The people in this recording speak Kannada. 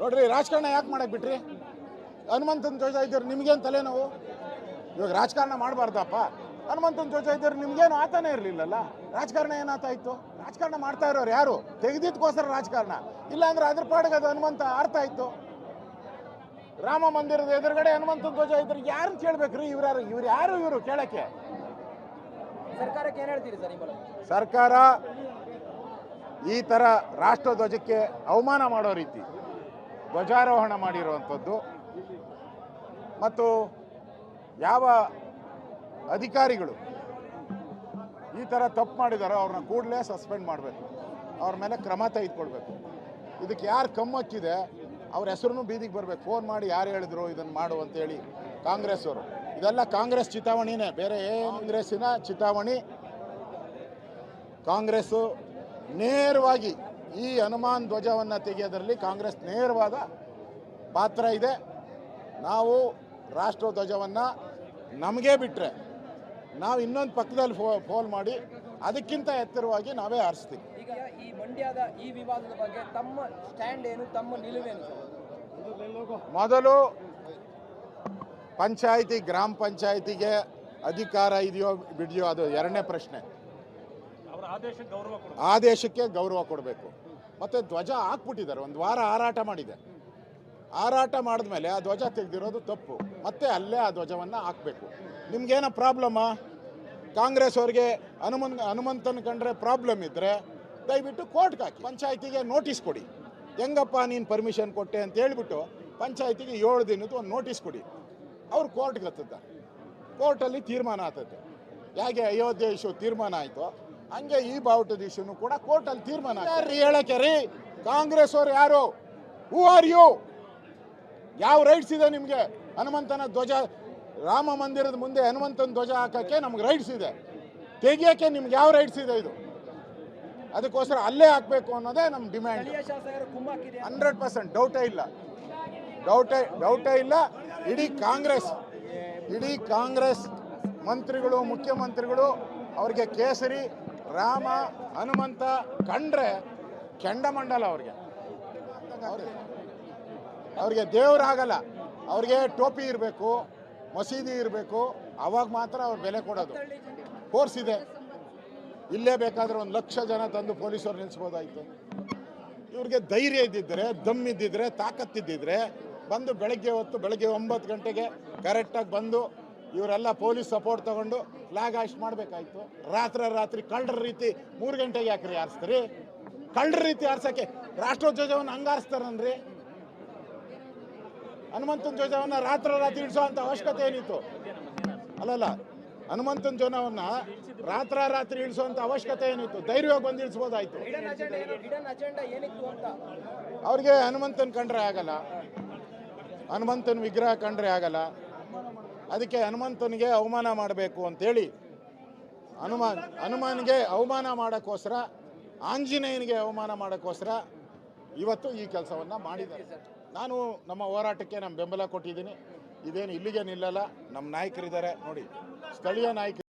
ನೋಡ್ರಿ ರಾಜಕಾರಣ ಯಾಕೆ ಮಾಡಕ್ ಬಿಟ್ರಿ? ಹನುಮಂತನ ಜೋಜ ಇದ್ದೀರಿ ನಿಮ್ಗೇನು ತಲೆನೋವು ಇವಾಗ ರಾಜಕಾರಣ ಮಾಡಬಾರ್ದಪ್ಪ. ಹನುಮಂತನ ಜೋಜ ಇದ್ದೀರಿ ನಿಮ್ಗೇನು ಆತನೇ ಇರಲಿಲ್ಲಲ್ಲ? ರಾಜಕಾರಣ ಏನಾತ ಇತ್ತು ರಾಜಕಾರಣ ಮಾಡ್ತಾ ಇರೋರು ಯಾರು? ತೆಗೆದಿದ್ದಕ್ಕೋಸ್ಕರ ರಾಜಕಾರಣ. ಇಲ್ಲ ಅಂದ್ರೆ ಅದ್ರ ಪಾಡಿಗೆ ಅದು ಹನುಮಂತ ಅರ್ಥ ಇತ್ತು ರಾಮ ಮಂದಿರದ ಎದುರುಗಡೆ ಹನುಮಂತನ ಧ್ವಜ ಇದ್ರೆ ಯಾರನ್ನ ಕೇಳ್ಬೇಕ್ರಿ? ಯಾರು ಇವ್ರು ಯಾರು ಇವರು ಕೇಳಕ್ಕೆ? ಸರ್ಕಾರಕ್ಕೆ ಏನ್ ಹೇಳ್ತೀರಿ ಸರ್ ಸರ್ಕಾರ ಈ ಥರ ರಾಷ್ಟ್ರಧ್ವಜಕ್ಕೆ ಅವಮಾನ ಮಾಡೋ ರೀತಿ, ಧ್ವಜಾರೋಹಣ ಮಾಡಿರುವಂಥದ್ದು. ಮತ್ತು ಯಾವ ಅಧಿಕಾರಿಗಳು ಈ ಥರ ತಪ್ಪು ಮಾಡಿದಾರೋ ಅವ್ರನ್ನ ಕೂಡಲೇ ಸಸ್ಪೆಂಡ್ ಮಾಡಬೇಕು. ಅವ್ರ ಮೇಲೆ ಕ್ರಮ ತೆಗೆದುಕೊಳ್ಬೇಕು. ಇದಕ್ಕೆ ಯಾರು ಕಮ್ಮಕ್ಕಿದೆ, ಅವ್ರ ಹೆಸರು ಬೀದಿಗೆ ಬರಬೇಕು. ಫೋನ್ ಮಾಡಿ ಯಾರು ಹೇಳಿದ್ರು ಇದನ್ನು ಮಾಡು ಅಂತೇಳಿ ಕಾಂಗ್ರೆಸ್ ಅವರು ಇದೆಲ್ಲ ಕಾಂಗ್ರೆಸ್ ಚಿತಾವಣಿನೇ, ಬೇರೆ ಏನು ಕಾಂಗ್ರೆಸ್ಸಿನ ಚಿತಾವಣಿ. ಕಾಂಗ್ರೆಸ್ಸು ನೇರವಾಗಿ ಈ ಹನುಮಾನ್ ಧ್ವಜವನ್ನು ತೆಗೆಯೋದರಲ್ಲಿ ಕಾಂಗ್ರೆಸ್ ನೇರವಾದ ಪಾತ್ರ ಇದೆ. ನಾವು ರಾಷ್ಟ್ರ ಧ್ವಜವನ್ನು ನಮಗೆ ಬಿಟ್ಟರೆ ನಾವು ಇನ್ನೊಂದು ಪಕ್ಕದಲ್ಲಿ ಫೋ ಫೋನ್ ಮಾಡಿ ಅದಕ್ಕಿಂತ ಎತ್ತರವಾಗಿ ನಾವೇ ಆರಿಸ್ತೀವಿ. ಈಗ ಈ ಮಂಡ್ಯದ ಈ ವಿವಾದದ ಬಗ್ಗೆ ತಮ್ಮ ಸ್ಟ್ಯಾಂಡ್ ಏನು ತಮ್ಮ ನಿಲುವೇನು ಮೊದಲು ಪಂಚಾಯಿತಿ ಗ್ರಾಮ ಪಂಚಾಯಿತಿಗೆ ಅಧಿಕಾರ ಇದೆಯೋ ಬಿಡಿಯೋ ಅದು ಎರಡನೇ ಪ್ರಶ್ನೆ. ಆದೇಶಕ್ಕೆ ಗೌರವ ಕೊಡಬೇಕು. ಮತ್ತು ಧ್ವಜ ಹಾಕ್ಬಿಟ್ಟಿದ್ದಾರೆ. ಒಂದು ವಾರ ಹಾರಾಟ ಮಾಡಿದೆ. ಹಾರಾಟ ಮಾಡಿದ್ಮೇಲೆ ಆ ಧ್ವಜ ತೆಗೆದಿರೋದು ತಪ್ಪು. ಮತ್ತೆ ಅಲ್ಲೇ ಆ ಧ್ವಜವನ್ನು ಹಾಕಬೇಕು. ನಿಮ್ಗೇನೋ ಪ್ರಾಬ್ಲಮ್ಮ ಕಾಂಗ್ರೆಸ್ ಅವ್ರಿಗೆ ಹನುಮನ್, ಹನುಮಂತನ ಕಂಡ್ರೆ ಪ್ರಾಬ್ಲಮ್ ಇದ್ದರೆ ದಯವಿಟ್ಟು ಕೋರ್ಟ್ಗೆ ಹಾಕಿ. ಪಂಚಾಯತಿಗೆ ನೋಟಿಸ್ ಕೊಡಿ. ಹೆಂಗಪ್ಪ ನೀನು ಪರ್ಮಿಷನ್ ಕೊಟ್ಟೆ ಅಂತ ಹೇಳ್ಬಿಟ್ಟು ಪಂಚಾಯತಿಗೆ ಏಳು ದಿನದ ಒಂದು ನೋಟಿಸ್ ಕೊಡಿ. ಅವ್ರು ಕೋರ್ಟ್ಗೆ ಹತ್ತದ ಕೋರ್ಟಲ್ಲಿ ತೀರ್ಮಾನ ಆಗ್ತದೆ. ಹೇಗೆ ಅಯೋಧ್ಯೆ ಇಶ್ಯೂ ತೀರ್ಮಾನ ಆಯಿತು ಹಂಗೆ ಈ ಬಾವುಟದ ಇಶ್ಯೂನು ಕೂಡ ಕೋರ್ಟಲ್ಲಿ ತೀರ್ಮಾನ ಹೇಳಕ್ಕೆ ರೀ? ಕಾಂಗ್ರೆಸ್ ಅವ್ರು ಯಾರು? ಹೂ ಆರ್ ಯು ಯಾವ ರೈಟ್ಸ್ ಇದೆ ನಿಮಗೆ? ಹನುಮಂತನ ಧ್ವಜ ರಾಮ ಮಂದಿರದ ಮುಂದೆ ಹನುಮಂತನ ಧ್ವಜ ಹಾಕಕ್ಕೆ ನಮ್ಗೆ ರೈಟ್ಸ್ ಇದೆ. ತೆಗಿಯೋಕ್ಕೆ ನಿಮ್ಗೆ ಯಾವ ರೈಟ್ಸ್ ಇದೆ ಇದು? ಅದಕ್ಕೋಸ್ಕರ ಅಲ್ಲೇ ಹಾಕಬೇಕು ಅನ್ನೋದೇ ನಮ್ಮ ಡಿಮ್ಯಾಂಡ್ ಹಂಡ್ರೆಡ್ ಪರ್ಸೆಂಟ್ ಡೌಟೇ ಇಲ್ಲ. ಡೌಟೇ ಡೌಟೇ ಇಲ್ಲ. ಇಡೀ ಕಾಂಗ್ರೆಸ್ ಇಡೀ ಕಾಂಗ್ರೆಸ್ ಮಂತ್ರಿಗಳು ಮುಖ್ಯಮಂತ್ರಿಗಳು ಅವ್ರಿಗೆ ಕೇಸರಿ ರಾಮ, ಹನುಮಂತ ಕಂಡ್ರೆ ಕೆಂಡಮಂಡಲ ಅವ್ರಿಗೆ. ಅವ್ರಿಗೆ. ದೇವರಾಗಲ್ಲ ಅವ್ರಿಗೆ ಟೋಪಿ ಇರಬೇಕು, ಮಸೀದಿ ಇರಬೇಕು, ಅವಾಗ ಮಾತ್ರ ಅವ್ರು ಬೆಲೆ ಕೊಡೋದು. ಫೋರ್ಸ್ ಇದೆ ಇಲ್ಲೇ ಬೇಕಾದ್ರೆ ಒಂದು ಲಕ್ಷ ಜನ ತಂದು ಪೊಲೀಸರು ನಿಲ್ಲಿಸ್ಬೋದಾಯ್ತು ಇವ್ರಿಗೆ ಧೈರ್ಯ ಇದ್ದಿದ್ರೆ, ದಮ್ ಇದ್ದಿದ್ರೆ ತಾಕತ್ತಿದ್ದಿದ್ರೆ ಬಂದು ಬೆಳಗ್ಗೆ ಹೊತ್ತು ಬೆಳಗ್ಗೆ ಒಂಬತ್ತು ಗಂಟೆಗೆ ಕರೆಕ್ಟಾಗಿ ಬಂದು ಇವರೆಲ್ಲ ಪೊಲೀಸ್ ಸಪೋರ್ಟ್ ತಗೊಂಡು ಫ್ಲಾಗ್ ಆಯ್ಸ್ ಮಾಡಬೇಕಾಯ್ತು. ರಾತ್ರಿ ರಾತ್ರಿ ಕಳ್ಳರ ರೀತಿ ಮೂರು ಗಂಟೆಗೆ ಯಾಕ್ರಿ ಆರಿಸ್ತೀರಿ? ಕಳ್ಳರ ರೀತಿ ಹಾರ್ಸಕ್ಕೆ ರಾಷ್ಟ್ರೋಧ್ವಜವನ್ನು ಹಂಗೆ ಹಾರಿಸ್ತಾರನ್ರಿ ಹನುಮಂತನ ಧ್ವಜವನ್ನು ರಾತ್ರಿ ರಾತ್ರಿ ಇಳಿಸುವಂಥ ಅವಶ್ಯಕತೆ ಏನಿತ್ತು? ಅಲ್ಲಲ್ಲ ಹನುಮಂತನ ಧ್ವಜವನ್ನ ರಾತ್ರಿ ರಾತ್ರಿ ಇಳಿಸುವಂತ ಅವಶ್ಯಕತೆ ಏನಿತ್ತು? ಧೈರ್ಯವಾಗಿ ಬಂದು ಇಳಿಸ್ಬೋದಾಯ್ತು ಅವ್ರಿಗೆ ಹನುಮಂತನ ಕಂಡ್ರೆ ಆಗಲ್ಲ. ಹನುಮಂತನ ವಿಗ್ರಹ ಕಂಡ್ರೆ ಆಗಲ್ಲ. ಅದಕ್ಕೆ ಹನುಮಂತನಿಗೆ ಅವಮಾನ ಮಾಡಬೇಕು ಅಂತೇಳಿ ಹನುಮಾನ್, ಹನುಮಾನ್ಗೆ ಅವಮಾನ ಮಾಡೋಕ್ಕೋಸ್ಕರ, ಆಂಜನೇಯನಿಗೆ ಅವಮಾನ ಮಾಡೋಕ್ಕೋಸ್ಕರ ಇವತ್ತು ಈ ಕೆಲಸವನ್ನು ಮಾಡಿದ್ದಾರೆ. ನಾನು ನಮ್ಮ ಹೋರಾಟಕ್ಕೆ ನಮ್ಮ ಬೆಂಬಲ ಕೊಟ್ಟಿದ್ದೀನಿ. ಇದೇನು ಇಲ್ಲಿಗೆ ನಿಲ್ಲಲ್ಲ. ನಮ್ಮ ನಾಯಕರಿದ್ದಾರೆ ನೋಡಿ. ಸ್ಥಳೀಯ ನಾಯಕರು